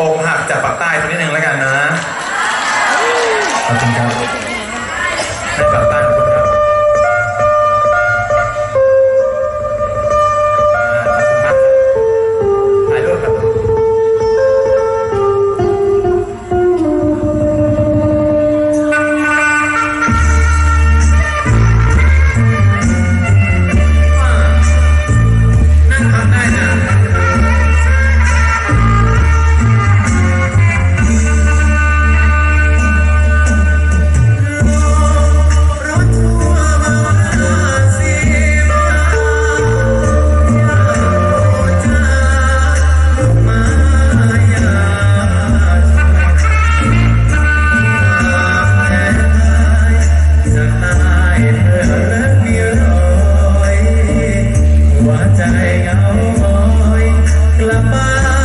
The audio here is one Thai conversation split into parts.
อกหักจากปากใต้สักนิดนึงแล้วกันนะขอบคุณครับให้ปากใต้ กลั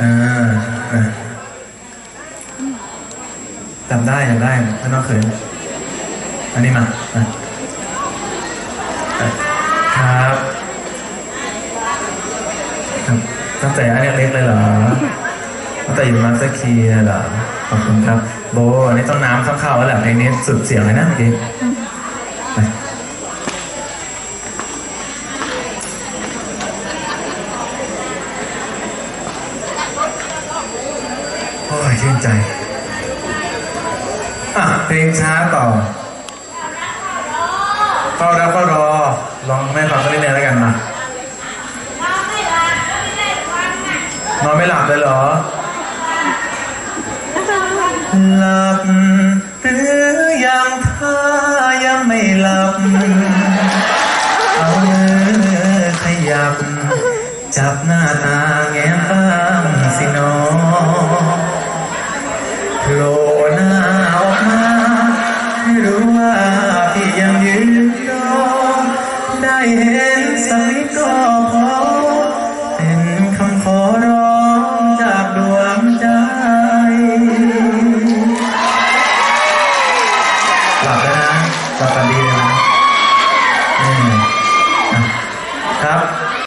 อ่าอ่าจำได้จำได้ถ้าน้องเคยอันนี้มาอะอะครับครับตั้งแต่อันเล็กๆเลยเหรอตั้งแต่อยู่มาสเตอร์คีเลยเหรอขอบคุณครับ โบอันนี้ต้องน้ำต้องเข้าแล้วแหละเพลงนี้สุดเสียงเลยนะเมื่อกี้ไป อ้ยชื่นใจ อะเพลงช้าต่อเฝ้ารับเฝ้ารอ ลองแม่ฟังสักนิดนึงแล้วกันมานอนไม่หลับเลยเหรอ หลับหรือยังถ้ายังไม่หลับ เอามือขยับ จับหน้าตาแง้มบ้างสิน้อง โผล่หน้าออกมาไม่รู้ว่าพี่ยังยืนรอได้เห็น